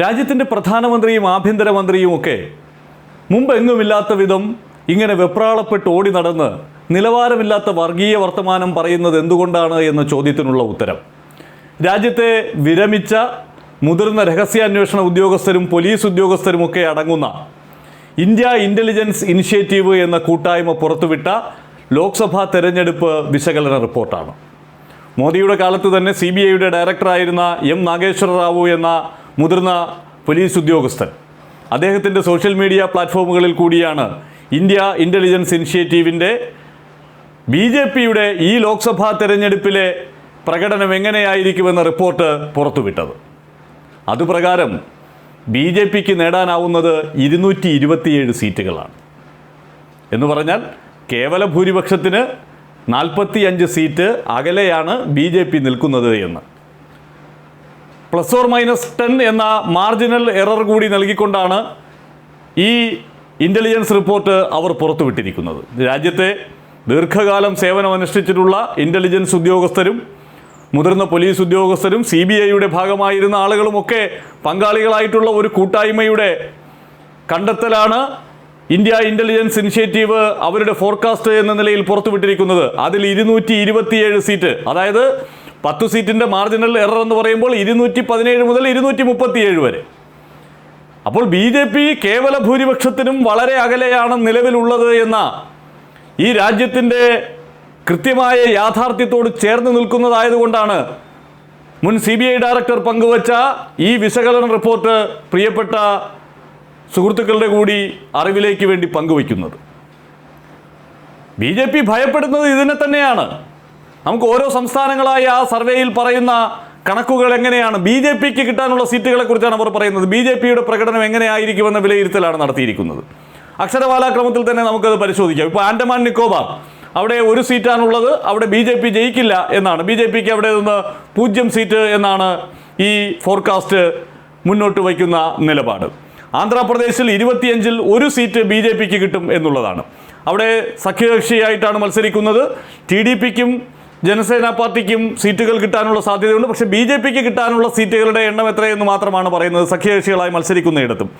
രാജ്യത്തിന്റെ പ്രധാനമന്ത്രിയും ആഭ്യന്തരമന്ത്രിയും ഒക്കെ മുമ്പെങ്ങുമില്ലാത്ത വിധം ഇങ്ങനെ വെപ്രാളപ്പെട്ട് ഓടി നടന്ന് നിലവാരമില്ലാത്ത വർഗീയ വർത്തമാനം പറയുന്നത് എന്തുകൊണ്ടാണ് എന്ന ചോദ്യത്തിനുള്ള ഉത്തരം. രാജ്യത്തെ വിരമിച്ച മുതിർന്ന രഹസ്യാന്വേഷണ ഉദ്യോഗസ്ഥരും പോലീസ് ഉദ്യോഗസ്ഥരുമൊക്കെ അടങ്ങുന്ന ഇന്ത്യ ഇന്റലിജൻസ് ഇനിഷ്യേറ്റീവ് എന്ന കൂട്ടായ്മ പുറത്തുവിട്ട ലോക്സഭാ തെരഞ്ഞെടുപ്പ് വിശകലന റിപ്പോർട്ടാണ്. മോദിയുടെ കാലത്ത് തന്നെ സി ബി ഐയുടെ ഡയറക്ടറായിരുന്ന എം നാഗേശ്വര റാവു എന്ന മുതിർന്ന പോലീസ് ഉദ്യോഗസ്ഥൻ. അദ്ദേഹത്തിന്റെ സോഷ്യൽ മീഡിയ പ്ലാറ്റ്ഫോമുകളിൽ കൂടിയാണ് ഇന്ത്യ ഇന്റലിജൻസ് ഇനിഷ്യേറ്റീവിന്റെ ബി ജെ പിയുടെ ഈ ലോക്സഭാ തെരഞ്ഞെടുപ്പിലെ പ്രകടനം എങ്ങനെയായിരിക്കുമെന്ന റിപ്പോർട്ട് പുറത്തുവിട്ടത്. അതുപ്രകാരം ബി ജെ പിക്ക് നേടാനാവുന്നത് ഇരുന്നൂറ്റി ഇരുപത്തിയേഴ് സീറ്റുകളാണ്. എന്ന് പറഞ്ഞാൽ കേവല ഭൂരിപക്ഷത്തിന് നാൽപ്പത്തി അഞ്ച് സീറ്റ് അകലെയാണ് ബി ജെ പി നിൽക്കുന്നത് എന്ന്. പ്ലസ് ഓർ മൈനസ് ടെൻ എന്ന മാർജിനൽ എറർ കൂടി നൽകിക്കൊണ്ടാണ് ഈ ഇന്റലിജൻസ് റിപ്പോർട്ട് അവർ പുറത്തുവിട്ടിരിക്കുന്നത്. രാജ്യത്തെ ദീർഘകാലം സേവനമനുഷ്ഠിച്ചിട്ടുള്ള ഇന്റലിജൻസ് ഉദ്യോഗസ്ഥരും മുതിർന്ന പോലീസ് ഉദ്യോഗസ്ഥരും സി ബി ഐയുടെ ഭാഗമായിരുന്ന ആളുകളുമൊക്കെ പങ്കാളികളായിട്ടുള്ള ഒരു കൂട്ടായ്മയുടെ കണ്ടെത്തലാണ് ഇന്ത്യ ഇന്റലിജൻസ് ഇനിഷ്യേറ്റീവ് അവരുടെ ഫോർകാസ്റ്റ് എന്ന നിലയിൽ പുറത്തുവിട്ടിരിക്കുന്നത്. അതിൽ ഇരുന്നൂറ്റി സീറ്റ് അതായത് പത്ത് സീറ്റിന്റെ മാർജിനൽ എറർ എന്ന് പറയുമ്പോൾ ഇരുന്നൂറ്റി പതിനേഴ് മുതൽ ഇരുന്നൂറ്റി മുപ്പത്തിയേഴ് വരെ. അപ്പോൾ ബി ജെ പി കേവല ഭൂരിപക്ഷത്തിനും വളരെ അകലെയാണ് നിലവിലുള്ളത് എന്ന ഈ രാജ്യത്തിന്റെ കൃത്യമായ യാഥാർത്ഥ്യത്തോട് ചേർന്ന് നിൽക്കുന്നതായതുകൊണ്ടാണ് മുൻ സി ബി ഐ ഡയറക്ടർ പങ്കുവച്ച ഈ വിശകലന റിപ്പോർട്ട് പ്രിയപ്പെട്ട സുഹൃത്തുക്കളുടെ കൂടി അറിവിലേക്ക് വേണ്ടി പങ്കുവയ്ക്കുന്നത്. ബി ജെ പി ഭയപ്പെടുന്നത് ഇതിനെ തന്നെയാണ്. നമുക്ക് ഓരോ സംസ്ഥാനങ്ങളായ ആ സർവേയിൽ പറയുന്ന കണക്കുകൾ എങ്ങനെയാണ്? ബി ജെ പിക്ക് കിട്ടാനുള്ള സീറ്റുകളെ കുറിച്ചാണ് അവർ പറയുന്നത്. ബി ജെ പിയുടെ പ്രകടനം എങ്ങനെയായിരിക്കുമെന്ന വിലയിരുത്തലാണ് നടത്തിയിരിക്കുന്നത്. അക്ഷരവാലാക്രമത്തിൽ തന്നെ നമുക്കത് പരിശോധിക്കാം. ഇപ്പോൾ ആൻഡമാൻ നിക്കോബാർ അവിടെ ഒരു സീറ്റാണുള്ളത് അവിടെ ബി ജെ പി ജയിക്കില്ല എന്നാണ്. ബി ജെ പിക്ക് അവിടെ നിന്ന് പൂജ്യം സീറ്റ് എന്നാണ് ഈ ഫോർകാസ്റ്റ് മുന്നോട്ട് വയ്ക്കുന്ന നിലപാട്. ആന്ധ്രാപ്രദേശിൽ ഇരുപത്തിയഞ്ചിൽ ഒരു സീറ്റ് ബി ജെ പിക്ക് കിട്ടും എന്നുള്ളതാണ്. അവിടെ സഖ്യകക്ഷിയായിട്ടാണ് മത്സരിക്കുന്നത്. ടി ഡി പിക്കും ജനസേന പാർട്ടിക്കും സീറ്റുകൾ കിട്ടാനുള്ള സാധ്യതയുണ്ട്. പക്ഷേ ബി ജെ പിക്ക് കിട്ടാനുള്ള സീറ്റുകളുടെ എണ്ണം എത്രയെന്ന് മാത്രമാണ് പറയുന്നത്. സഖ്യകക്ഷികളായി മത്സരിക്കുന്നയിടത്തും.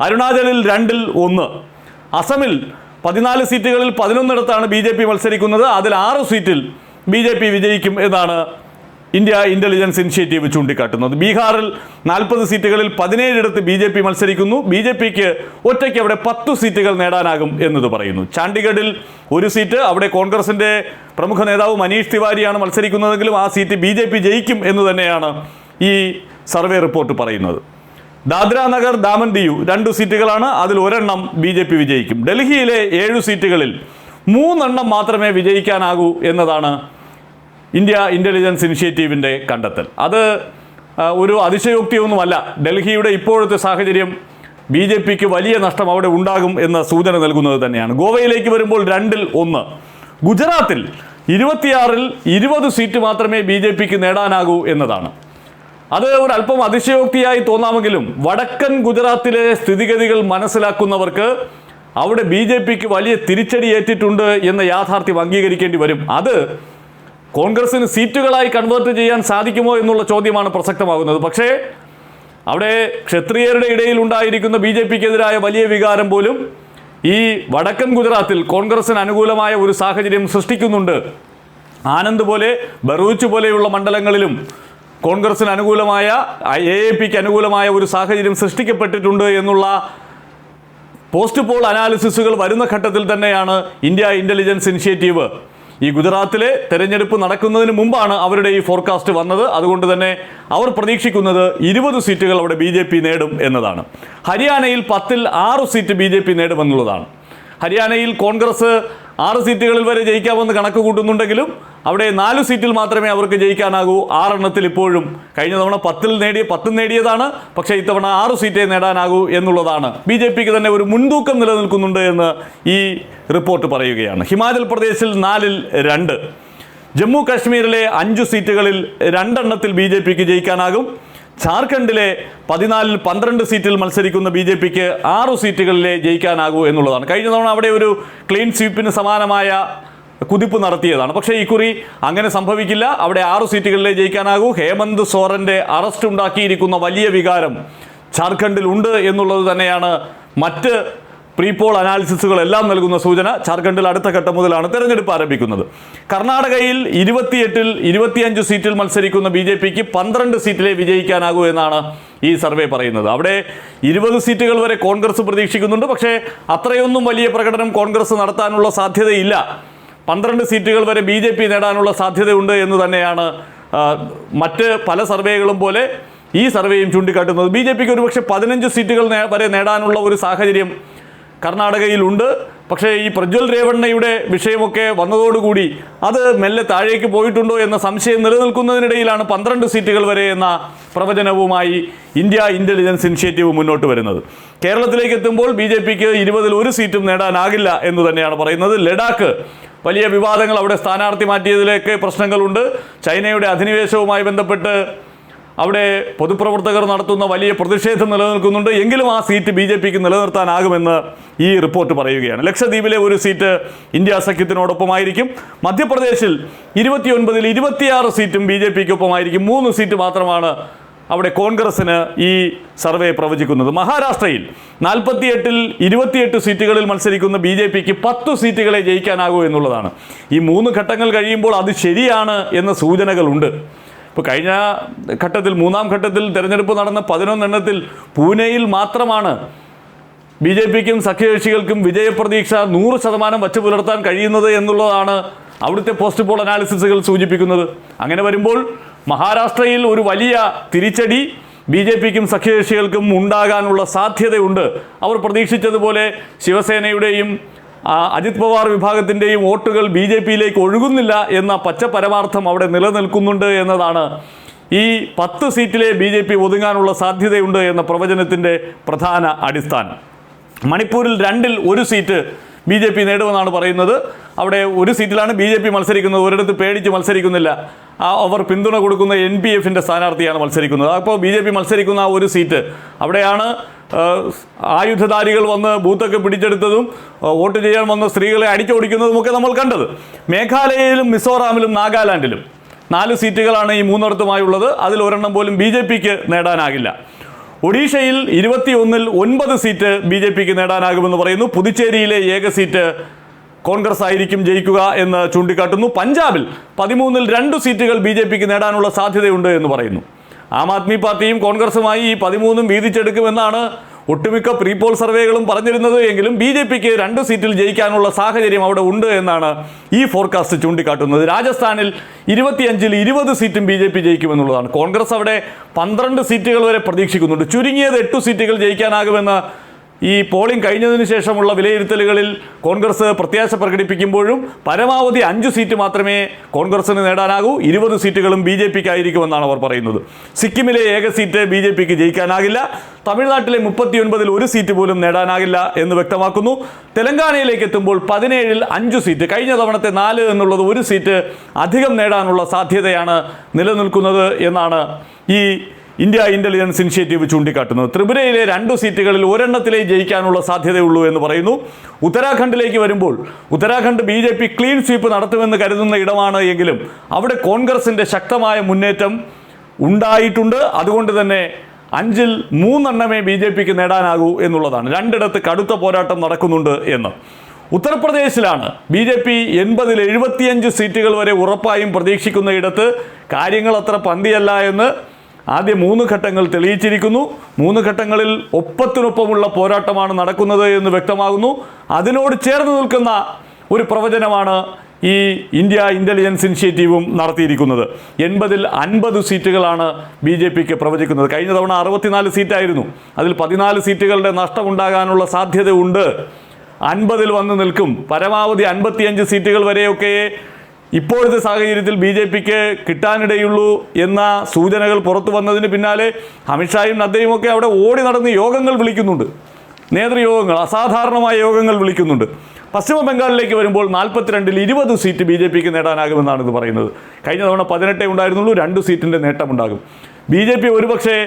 അരുണാചലിൽ രണ്ടിൽ ഒന്ന്. അസമിൽ പതിനാല് സീറ്റുകളിൽ പതിനൊന്നിടത്താണ് ബി ജെ പി മത്സരിക്കുന്നത്. അതിൽ ആറ് സീറ്റിൽ ബി ജെ പി വിജയിക്കും എന്നാണ് ഇന്ത്യ ഇന്റലിജൻസ് ഇനിഷ്യേറ്റീവ് ചൂണ്ടിക്കാട്ടുന്നത്. ബീഹാറിൽ നാൽപ്പത് സീറ്റുകളിൽ പതിനേഴിടത്ത് ബി ജെ പി മത്സരിക്കുന്നു. ബി ജെ പിക്ക് ഒറ്റയ്ക്ക് അവിടെ പത്തു സീറ്റുകൾ നേടാനാകും എന്നത് പറയുന്നു. ചണ്ഡീഗഡിൽ ഒരു സീറ്റ് അവിടെ കോൺഗ്രസിന്റെ പ്രമുഖ നേതാവ് മനീഷ് തിവാരിയാണ് മത്സരിക്കുന്നതെങ്കിലും ആ സീറ്റ് ബി ജയിക്കും എന്ന് തന്നെയാണ് ഈ സർവേ റിപ്പോർട്ട് പറയുന്നത്. ദാദ്ര നഗർ ദാമൻ ദിയു രണ്ടു സീറ്റുകളാണ്. അതിൽ ഒരെണ്ണം ബി ജെ പി വിജയിക്കും. ഡൽഹിയിലെ ഏഴു സീറ്റുകളിൽ മൂന്നെണ്ണം മാത്രമേ വിജയിക്കാനാകൂ എന്നതാണ് ഇന്ത്യ ഇന്റലിജൻസ് ഇനിഷ്യേറ്റീവിന്റെ കണ്ടെത്തൽ. അത് ഒരു അതിശയോക്തിയൊന്നുമല്ല. ഡൽഹിയുടെ ഇപ്പോഴത്തെ സാഹചര്യം ബി ജെ പിക്ക് വലിയ നഷ്ടം അവിടെ ഉണ്ടാകും എന്ന സൂചന നൽകുന്നത് തന്നെയാണ്. ഗോവയിലേക്ക് വരുമ്പോൾ രണ്ടിൽ ഒന്ന്. ഗുജറാത്തിൽ ഇരുപത്തിയാറിൽ ഇരുപത് സീറ്റ് മാത്രമേ ബി ജെ പിക്ക് നേടാനാകൂ എന്നതാണ്. അത് ഒരു അല്പം അതിശയോക്തിയായി തോന്നാമെങ്കിലും വടക്കൻ ഗുജറാത്തിലെ സ്ഥിതിഗതികൾ മനസ്സിലാക്കുന്നവർക്ക് അവിടെ ബി ജെ പിക്ക് വലിയ തിരിച്ചടി ഏറ്റിട്ടുണ്ട് എന്ന യാഥാർത്ഥ്യം അംഗീകരിക്കേണ്ടി വരും. അത് കോൺഗ്രസിന് സീറ്റുകളായി കൺവേർട്ട് ചെയ്യാൻ സാധിക്കുമോ എന്നുള്ള ചോദ്യമാണ് പ്രസക്തമാകുന്നത്. പക്ഷേ അവിടെ ക്ഷത്രിയരുടെ ഇടയിൽ ഉണ്ടായിരിക്കുന്ന ബി ജെ പിക്കെതിരായ വലിയ വികാരം പോലും ഈ വടക്കൻ ഗുജറാത്തിൽ കോൺഗ്രസിന് അനുകൂലമായ ഒരു സാഹചര്യം സൃഷ്ടിക്കുന്നുണ്ട്. ആനന്ദ് പോലെ ബറൂച്ച് പോലെയുള്ള മണ്ഡലങ്ങളിലും കോൺഗ്രസിന് അനുകൂലമായ എ എ പിക്ക് അനുകൂലമായ ഒരു സാഹചര്യം സൃഷ്ടിക്കപ്പെട്ടിട്ടുണ്ട് എന്നുള്ള പോസ്റ്റ് പോൾ അനാലിസിസുകൾ വരുന്ന ഘട്ടത്തിൽ തന്നെയാണ് ഇന്ത്യ ഇന്റലിജൻസ് ഇനിഷ്യേറ്റീവ് ഈ ഗുജറാത്തിലെ തെരഞ്ഞെടുപ്പ് നടക്കുന്നതിന് മുമ്പാണ് അവരുടെ ഈ ഫോർകാസ്റ്റ് വന്നത്. അതുകൊണ്ട് തന്നെ അവർ പ്രതീക്ഷിക്കുന്നത് ഇരുപത് സീറ്റുകൾ അവിടെ ബി ജെ പി നേടും എന്നതാണ്. ഹരിയാനയിൽ പത്തിൽ ആറ് സീറ്റ് ബി ജെ പി നേടുമെന്നുള്ളതാണ്. ഹരിയാനയിൽ കോൺഗ്രസ് ആറ് സീറ്റുകളിൽ വരെ ജയിക്കാമെന്ന് കണക്ക് കൂട്ടുന്നുണ്ടെങ്കിലും അവിടെ നാല് സീറ്റിൽ മാത്രമേ അവർക്ക് ജയിക്കാനാകൂ. ആറെണ്ണത്തിൽ ഇപ്പോഴും കഴിഞ്ഞ തവണ പത്തിൽ നേടിയ പത്തും നേടിയതാണ്. പക്ഷേ ഇത്തവണ ആറ് സീറ്റേ നേടാനാകൂ എന്നുള്ളതാണ്. ബി ജെ പിക്ക് തന്നെ ഒരു മുൻതൂക്കം നിലനിൽക്കുന്നുണ്ട് എന്ന് ഈ റിപ്പോർട്ട് പറയുകയാണ്. ഹിമാചൽ പ്രദേശിൽ നാലിൽ രണ്ട്. ജമ്മു കാശ്മീരിലെ അഞ്ച് സീറ്റുകളിൽ രണ്ടെണ്ണത്തിൽ ബി ജെ പിക്ക് ജയിക്കാനാകും. ജാർഖണ്ഡിലെ പതിനാലിൽ പന്ത്രണ്ട് സീറ്റിൽ മത്സരിക്കുന്ന ബി ജെ പിക്ക് ആറു സീറ്റുകളിലെ ജയിക്കാനാകൂ എന്നുള്ളതാണ്. കഴിഞ്ഞ തവണ അവിടെ ഒരു ക്ലീൻ സ്വീപ്പിന് സമാനമായ കുതിപ്പ് നടത്തിയതാണ്. പക്ഷേ ഇക്കുറി അങ്ങനെ സംഭവിക്കില്ല. അവിടെ ആറു സീറ്റുകളിലെ ജയിക്കാനാകൂ. ഹേമന്ത് സോറന്റെ അറസ്റ്റ് ഉണ്ടാക്കിയിരിക്കുന്ന വലിയ വികാരം ജാർഖണ്ഡിൽ ഉണ്ട് എന്നുള്ളത് തന്നെയാണ് മറ്റ് പ്രീപോൾ അനാലിസിസുകളെല്ലാം നൽകുന്ന സൂചന ജാർഖണ്ഡിൽ അടുത്ത ഘട്ടം മുതലാണ് തെരഞ്ഞെടുപ്പ് ആരംഭിക്കുന്നത്. കർണാടകയിൽ ഇരുപത്തിയെട്ടിൽ ഇരുപത്തിയഞ്ച് സീറ്റിൽ മത്സരിക്കുന്ന ബി ജെ പിക്ക് പന്ത്രണ്ട് സീറ്റിലെ വിജയിക്കാനാകൂ എന്നാണ് ഈ സർവേ പറയുന്നത്. അവിടെ ഇരുപത് സീറ്റുകൾ വരെ കോൺഗ്രസ് പ്രതീക്ഷിക്കുന്നുണ്ട്. പക്ഷേ അത്രയൊന്നും വലിയ പ്രകടനം കോൺഗ്രസ് നടത്താനുള്ള സാധ്യതയില്ല. പന്ത്രണ്ട് സീറ്റുകൾ വരെ ബി ജെ പി നേടാനുള്ള സാധ്യതയുണ്ട് എന്ന് തന്നെയാണ് മറ്റ് പല സർവേകളും പോലെ ഈ സർവേയും ചൂണ്ടിക്കാട്ടുന്നത്. ബി ജെ പിക്ക് ഒരുപക്ഷെ പതിനഞ്ച് സീറ്റുകൾ വരെ നേടാനുള്ള ഒരു സാഹചര്യം കർണാടകയിലുണ്ട്. പക്ഷേ ഈ പ്രജ്വൽ രേവണ്ണയുടെ വിഷയമൊക്കെ വന്നതോടുകൂടി അത് മെല്ലെ താഴേക്ക് പോയിട്ടുണ്ടോ എന്ന സംശയം നിലനിൽക്കുന്നതിനിടയിലാണ് പന്ത്രണ്ട് സീറ്റുകൾ വരെ എന്ന പ്രവചനവുമായി ഇന്ത്യ ഇന്റലിജൻസ് ഇനിഷ്യേറ്റീവ് മുന്നോട്ട് വരുന്നത്. കേരളത്തിലേക്ക് എത്തുമ്പോൾ ബി ജെ പിക്ക് ഇരുപതിൽ ഒരു സീറ്റും നേടാനാകില്ല എന്ന് തന്നെയാണ് പറയുന്നത്. ലഡാക്ക് വലിയ വിവാദങ്ങൾ അവിടെ സ്ഥാനാർത്ഥി മാറ്റിയതിലേക്ക് പ്രശ്നങ്ങളുണ്ട്. ചൈനയുടെ അധിനിവേശവുമായി ബന്ധപ്പെട്ട് അവിടെ പൊതുപ്രവർത്തകർ നടത്തുന്ന വലിയ പ്രതിഷേധം നിലനിൽക്കുന്നുണ്ട്. എങ്കിലും ആ സീറ്റ് ബി ജെ പിക്ക് നിലനിർത്താനാകുമെന്ന് ഈ റിപ്പോർട്ട് പറയുകയാണ്. ലക്ഷദ്വീപിലെ ഒരു സീറ്റ് ഇന്ത്യ സഖ്യത്തിനോടൊപ്പമായിരിക്കും. മധ്യപ്രദേശിൽ ഇരുപത്തിയൊൻപതിൽ ഇരുപത്തിയാറ് സീറ്റും ബി ജെ പിക്ക് ഒപ്പമായിരിക്കും മൂന്ന് സീറ്റ് മാത്രമാണ് അവിടെ കോൺഗ്രസിന് ഈ സർവേ പ്രവചിക്കുന്നത്. മഹാരാഷ്ട്രയിൽ നാൽപ്പത്തിയെട്ടിൽ ഇരുപത്തിയെട്ട് സീറ്റുകളിൽ മത്സരിക്കുന്ന ബി ജെ പിക്ക് പത്ത് സീറ്റുകളെ ജയിക്കാനാകൂ എന്നുള്ളതാണ്. ഈ മൂന്ന് ഘട്ടങ്ങൾ കഴിയുമ്പോൾ അത് ശരിയാണ് എന്ന സൂചനകളുണ്ട്. ഇപ്പോൾ കഴിഞ്ഞ ഘട്ടത്തിൽ മൂന്നാം ഘട്ടത്തിൽ തെരഞ്ഞെടുപ്പ് നടന്ന പതിനൊന്നെണ്ണത്തിൽ പൂനെയിൽ മാത്രമാണ് ബി ജെ പിക്കും സഖ്യകക്ഷികൾക്കും വിജയപ്രതീക്ഷ നൂറ് ശതമാനം വച്ചു പുലർത്താൻ കഴിയുന്നത് എന്നുള്ളതാണ് അവിടുത്തെ പോസ്റ്റ് പോൾ അനാലിസിസുകൾ സൂചിപ്പിക്കുന്നത്. അങ്ങനെ വരുമ്പോൾ മഹാരാഷ്ട്രയിൽ ഒരു വലിയ തിരിച്ചടി ബി ജെ പിക്കും സഖ്യകക്ഷികൾക്കും ഉണ്ടാകാനുള്ള സാധ്യതയുണ്ട്. അവർ പ്രതീക്ഷിച്ചതുപോലെ ശിവസേനയുടെയും അജിത് പവാർ വിഭാഗത്തിന്റെയും വോട്ടുകൾ ബി ജെ പിയിലേക്ക് ഒഴുകുന്നില്ല എന്ന പച്ച പരമാർത്ഥം അവിടെ നിലനിൽക്കുന്നുണ്ട് എന്നതാണ് ഈ പത്ത് സീറ്റിലെ ബി ജെ പി ഒതുങ്ങാനുള്ള സാധ്യതയുണ്ട് എന്ന പ്രവചനത്തിന്റെ പ്രധാന അടിസ്ഥാനം. മണിപ്പൂരിൽ രണ്ടിൽ ഒരു സീറ്റ് ബി ജെ പി നേടുമെന്നാണ് പറയുന്നത്. അവിടെ ഒരു സീറ്റിലാണ് ബി ജെ പി മത്സരിക്കുന്നത്. ഒരിടത്ത് പേടിച്ച് മത്സരിക്കുന്നില്ല. അവർ പിന്തുണ കൊടുക്കുന്ന എൻ പി എഫിന്റെ സ്ഥാനാർത്ഥിയാണ് മത്സരിക്കുന്നത്. അപ്പോൾ ബി ജെ പി മത്സരിക്കുന്ന ആ ഒരു സീറ്റ് അവിടെയാണ് ആയുധധാരികൾ വന്ന് ബൂത്തൊക്കെ പിടിച്ചെടുത്തതും വോട്ട് ചെയ്യാൻ വന്ന സ്ത്രീകളെ അടിച്ചോടിക്കുന്നതുമൊക്കെ നമ്മൾ കണ്ടത്. മേഘാലയയിലും മിസോറാമിലും നാഗാലാൻഡിലും. നാല് സീറ്റുകളാണ് ഈ മൂന്നിടത്തുമായുള്ളത്. അതിൽ ഒരെണ്ണം പോലും ബി ജെ പിക്ക് നേടാനാകില്ല. ഒഡീഷയിൽ ഇരുപത്തിയൊന്നിൽ ഒൻപത് സീറ്റ് ബി ജെ പിക്ക് നേടാനാകുമെന്ന് പറയുന്നു. പുതുച്ചേരിയിലെ ഏക സീറ്റ് കോൺഗ്രസ് ആയിരിക്കും ജയിക്കുക എന്ന് ചൂണ്ടിക്കാട്ടുന്നു. പഞ്ചാബിൽ പതിമൂന്നിൽ രണ്ട് സീറ്റുകൾ ബി നേടാനുള്ള സാധ്യതയുണ്ട് എന്ന് പറയുന്നു. ആം ആദ്മി പാർട്ടിയും കോൺഗ്രസുമായി ഈ പതിമൂന്നും വീതിച്ചെടുക്കുമെന്നാണ് ഒട്ടുമിക്ക പ്രീപോൾ സർവേകളും പറഞ്ഞിരുന്നത്. എങ്കിലും ബി ജെ പിക്ക് രണ്ട് സീറ്റിൽ ജയിക്കാനുള്ള സാഹചര്യം അവിടെ ഉണ്ട് എന്നാണ് ഈ ഫോർകാസ്റ്റ് ചൂണ്ടിക്കാട്ടുന്നത്. രാജസ്ഥാനിൽ ഇരുപത്തിയഞ്ചിൽ ഇരുപത് സീറ്റും ബി ജെ പി ജയിക്കുമെന്നുള്ളതാണ്. കോൺഗ്രസ് അവിടെ പന്ത്രണ്ട് സീറ്റുകൾ വരെ പ്രതീക്ഷിക്കുന്നുണ്ട്. ചുരുങ്ങിയത് എട്ട് സീറ്റുകൾ ജയിക്കാനാകുമെന്ന് ഈ പോളിംഗ് കഴിഞ്ഞതിന് ശേഷമുള്ള വിലയിരുത്തലുകളിൽ കോൺഗ്രസ് പ്രത്യാശ പ്രകടിപ്പിക്കുമ്പോഴും പരമാവധി അഞ്ച് സീറ്റ് മാത്രമേ കോൺഗ്രസിന് നേടാനാകൂ. ഇരുപത് സീറ്റുകളും ബി ജെ പിക്ക് ആയിരിക്കുമെന്നാണ് അവർ പറയുന്നത്. സിക്കിമിലെ ഏക സീറ്റ് ബി ജെ പിക്ക് ജയിക്കാനാകില്ല. തമിഴ്നാട്ടിലെ മുപ്പത്തിയൊൻപതിൽ ഒരു സീറ്റ് പോലും നേടാനാകില്ല എന്ന് വ്യക്തമാക്കുന്നു. തെലങ്കാനയിലേക്ക് എത്തുമ്പോൾ പതിനേഴിൽ അഞ്ച് സീറ്റ്. കഴിഞ്ഞ തവണത്തെ നാല് എന്നുള്ളത് ഒരു സീറ്റ് അധികം നേടാനുള്ള സാധ്യതയാണ് നിലനിൽക്കുന്നത് എന്നാണ് ഈ ഇന്ത്യ ഇന്റലിജൻസ് ഇനിഷ്യേറ്റീവ് ചൂണ്ടിക്കാട്ടുന്നത് ത്രിപുരയിലെ രണ്ടു സീറ്റുകളിൽ ഒരെണ്ണത്തിലേ ജയിക്കാനുള്ള സാധ്യതയുള്ളൂ എന്ന് പറയുന്നു. ഉത്തരാഖണ്ഡിലേക്ക് വരുമ്പോൾ Uttarakhand B J P clean sweep നടത്തുമെന്ന് കരുതുന്ന ഇടമാണ് എങ്കിലും അവിടെ കോൺഗ്രസിന്റെ ശക്തമായ മുന്നേറ്റം ഉണ്ടായിട്ടുണ്ട്. അതുകൊണ്ട് തന്നെ അഞ്ചിൽ മൂന്നെണ്ണമേ ബി ജെ പിക്ക് നേടാനാകൂ എന്നുള്ളതാണ്. രണ്ടിടത്ത് കടുത്ത പോരാട്ടം നടക്കുന്നുണ്ട് എന്ന്. ഉത്തർപ്രദേശിലാണ് ബി ജെ പി എൺപതിൽ എഴുപത്തിയഞ്ച് സീറ്റുകൾ വരെ ഉറപ്പായും പ്രതീക്ഷിക്കുന്ന ഇടത്ത് കാര്യങ്ങൾ അത്ര പന്തിയല്ല എന്ന് ആദ്യ മൂന്ന് ഘട്ടങ്ങൾ തെളിയിച്ചിരിക്കുന്നു. മൂന്ന് ഘട്ടങ്ങളിൽ ഒപ്പത്തിനൊപ്പമുള്ള പോരാട്ടമാണ് നടക്കുന്നത് എന്ന് വ്യക്തമാകുന്നു. അതിനോട് ചേർന്ന് നിൽക്കുന്ന ഒരു പ്രവചനമാണ് ഈ ഇന്ത്യ ഇന്റലിജൻസ് ഇനിഷ്യേറ്റീവും നടത്തിയിരിക്കുന്നത്. എൺപതിൽ അൻപത് സീറ്റുകളാണ് ബി ജെ പിക്ക് പ്രവചിക്കുന്നത്. കഴിഞ്ഞ തവണ അറുപത്തിനാല് സീറ്റായിരുന്നു. അതിൽ പതിനാല് സീറ്റുകളുടെ നഷ്ടമുണ്ടാകാനുള്ള സാധ്യതയുണ്ട്. അൻപതിൽ വന്ന് നിൽക്കും. പരമാവധി അൻപത്തിയഞ്ച് സീറ്റുകൾ വരെയൊക്കെ ഇപ്പോഴത്തെ സാഹചര്യത്തിൽ ബി ജെ പിക്ക് കിട്ടാനിടയുള്ളൂ എന്ന സൂചനകൾ പുറത്തു വന്നതിന് പിന്നാലെ അമിത്ഷായും നദ്ദയും ഒക്കെ അവിടെ ഓടി നടന്ന് യോഗങ്ങൾ വിളിക്കുന്നുണ്ട്. നേതൃയോഗങ്ങൾ അസാധാരണമായ യോഗങ്ങൾ വിളിക്കുന്നുണ്ട്. പശ്ചിമ ബംഗാളിലേക്ക് വരുമ്പോൾ നാൽപ്പത്തിരണ്ടിൽ ഇരുപത് സീറ്റ് ബി ജെ പിക്ക് നേടാനാകുമെന്നാണ് ഇത് പറയുന്നത്. കഴിഞ്ഞ തവണ പതിനെട്ടേ ഉണ്ടായിരുന്നുള്ളൂ രണ്ട് സീറ്റിന്റെ നേട്ടമുണ്ടാകും. ബി ജെ പി ഒരുപക്ഷെ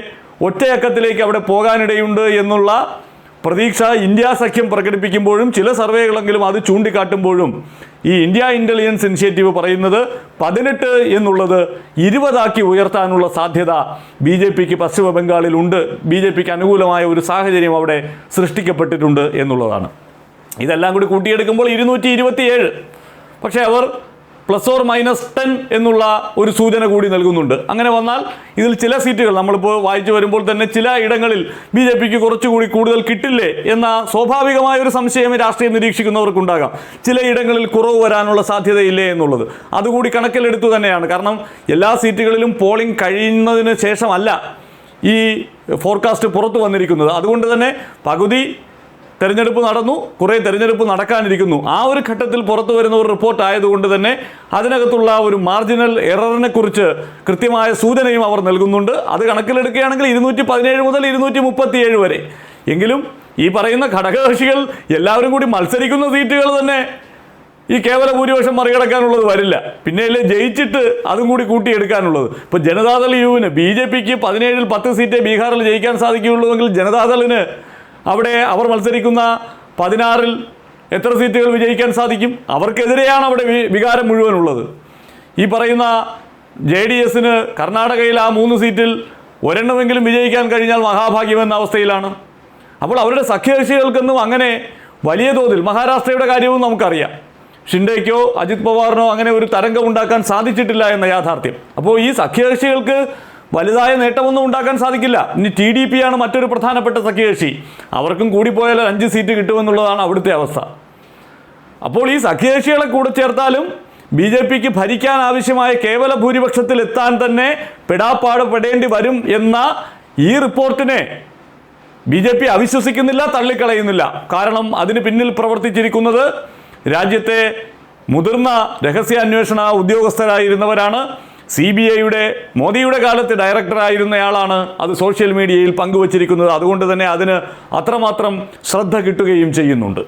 ഒറ്റയക്കത്തിലേക്ക് അവിടെ പോകാനിടയുണ്ട് എന്നുള്ള പ്രതീക്ഷ ഇന്ത്യ സഖ്യം പ്രകടിപ്പിക്കുമ്പോഴും ചില സർവേകളെങ്കിലും അത് ചൂണ്ടിക്കാട്ടുമ്പോഴും ഈ ഇന്ത്യ ഇന്റലിജൻസ് ഇനിഷ്യേറ്റീവ് പറയുന്നത് പതിനെട്ട് എന്നുള്ളത് ഇരുപതാക്കി ഉയർത്താനുള്ള സാധ്യത ബി ജെ പിക്ക് പശ്ചിമ ബംഗാളിലുണ്ട് ബി ജെ പിക്ക് അനുകൂലമായ ഒരു സാഹചര്യം അവിടെ സൃഷ്ടിക്കപ്പെട്ടിട്ടുണ്ട് എന്നുള്ളതാണ്. ഇതെല്ലാം കൂടി കൂട്ടിയെടുക്കുമ്പോൾ ഇരുന്നൂറ്റി ഇരുപത്തിയേഴ്. പക്ഷേ അവർ പ്ലസ് ഓർ മൈനസ് ടെൻ എന്നുള്ള ഒരു സൂചന കൂടി നൽകുന്നുണ്ട്. അങ്ങനെ വന്നാൽ ഇതിൽ ചില സീറ്റുകൾ നമ്മളിപ്പോൾ വായിച്ചു വരുമ്പോൾ തന്നെ ചില ഇടങ്ങളിൽ ബി ജെ പിക്ക് കുറച്ചുകൂടി കൂടുതൽ കിട്ടില്ലേ എന്ന സ്വാഭാവികമായ ഒരു സംശയം രാഷ്ട്രീയം നിരീക്ഷിക്കുന്നവർക്കുണ്ടാകാം. ചില ഇടങ്ങളിൽ കുറവ് വരാനുള്ള സാധ്യതയില്ലേ എന്നുള്ളത്. അതുകൂടി കണക്കിലെടുത്തു തന്നെയാണ്. കാരണം എല്ലാ സീറ്റുകളിലും പോളിംഗ് കഴിയുന്നതിന് ശേഷമല്ല ഈ ഫോർകാസ്റ്റ് പുറത്തു വന്നിരിക്കുന്നത്. അതുകൊണ്ട് തന്നെ പകുതി തെരഞ്ഞെടുപ്പ് നടന്നു കുറേ തെരഞ്ഞെടുപ്പ് നടക്കാനിരിക്കുന്നു. ആ ഒരു ഘട്ടത്തിൽ പുറത്തു വരുന്ന ഒരു റിപ്പോർട്ട് ആയതുകൊണ്ട് തന്നെ അതിനകത്തുള്ള ഒരു മാർജിനൽ എററിനെ കുറിച്ച് കൃത്യമായ സൂചനയും അവർ നൽകുന്നുണ്ട്. അത് കണക്കിലെടുക്കുകയാണെങ്കിൽ ഇരുന്നൂറ്റി പതിനേഴ് മുതൽ ഇരുന്നൂറ്റി മുപ്പത്തിയേഴ് വരെ. എങ്കിലും ഈ പറയുന്ന ഘടകകക്ഷികൾ എല്ലാവരും കൂടി മത്സരിക്കുന്ന സീറ്റുകൾ തന്നെ ഈ കേവല ഭൂരിപക്ഷം മറികടക്കാനുള്ളത് വരില്ല. പിന്നെയല്ലേ ജയിച്ചിട്ട് അതും കൂടി കൂട്ടിയെടുക്കാനുള്ളത്. ഇപ്പോൾ ജനതാദൾ യുവിന് ബി ജെ പിക്ക് പതിനേഴിൽ പത്ത് സീറ്റേ ബീഹാറിൽ ജയിക്കാൻ സാധിക്കുകയുള്ളൂ എങ്കിൽ ജനതാദളിന് അവിടെ അവർ മത്സരിക്കുന്ന പതിനാറിൽ എത്ര സീറ്റുകൾ വിജയിക്കാൻ സാധിക്കും? അവർക്കെതിരെയാണ് അവിടെ വികാരം മുഴുവനുള്ളത്. ഈ പറയുന്ന ജെ ഡി എസിന് കർണാടകയിൽ ആ മൂന്ന് സീറ്റിൽ ഒരെണ്ണമെങ്കിലും വിജയിക്കാൻ കഴിഞ്ഞാൽ മഹാഭാഗ്യമെന്ന അവസ്ഥയിലാണ്. അപ്പോൾ അവരുടെ സഖ്യകക്ഷികൾക്കൊന്നും അങ്ങനെ വലിയ തോതിൽ മഹാരാഷ്ട്രയുടെ കാര്യവും നമുക്കറിയാം. ഷിൻഡേക്കോ അജിത് പവാറിനോ അങ്ങനെ ഒരു തരംഗം ഉണ്ടാക്കാൻ സാധിച്ചിട്ടില്ല എന്ന യാഥാർത്ഥ്യം. അപ്പോൾ ഈ സഖ്യകക്ഷികൾക്ക് വലുതായ നേട്ടമൊന്നും ഉണ്ടാക്കാൻ സാധിക്കില്ല. ഇനി ടി ഡി പി ആണ് മറ്റൊരു പ്രധാനപ്പെട്ട സഖ്യകക്ഷി. അവർക്കും കൂടിപ്പോയാൽ അഞ്ച് സീറ്റ് കിട്ടുമെന്നുള്ളതാണ് അവിടുത്തെ അവസ്ഥ. അപ്പോൾ ഈ സഖ്യകക്ഷികളെ കൂടെ ചേർത്താലും ബി ജെ പിക്ക് ഭരിക്കാൻ ആവശ്യമായ കേവല ഭൂരിപക്ഷത്തിൽ എത്താൻ തന്നെ പെടാപ്പാട് പെടേണ്ടി വരും എന്ന ഈ റിപ്പോർട്ടിനെ ബി ജെ പി അവിശ്വസിക്കുന്നില്ല തള്ളിക്കളയുന്നില്ല. കാരണം അതിന് പിന്നിൽ പ്രവർത്തിച്ചിരിക്കുന്നത് രാജ്യത്തെ മുതിർന്ന രഹസ്യാന്വേഷണ ഉദ്യോഗസ്ഥരായിരുന്നവരാണ്. സി ബി ഐയുടെ മോദിയുടെ കാലത്ത് ഡയറക്ടറായിരുന്നയാളാണ് അത് സോഷ്യൽ മീഡിയയിൽ പങ്കുവച്ചിരിക്കുന്നത്. അതുകൊണ്ട് തന്നെ അതിന് അത്രമാത്രം ശ്രദ്ധ കിട്ടുകയും ചെയ്യുന്നുണ്ട്.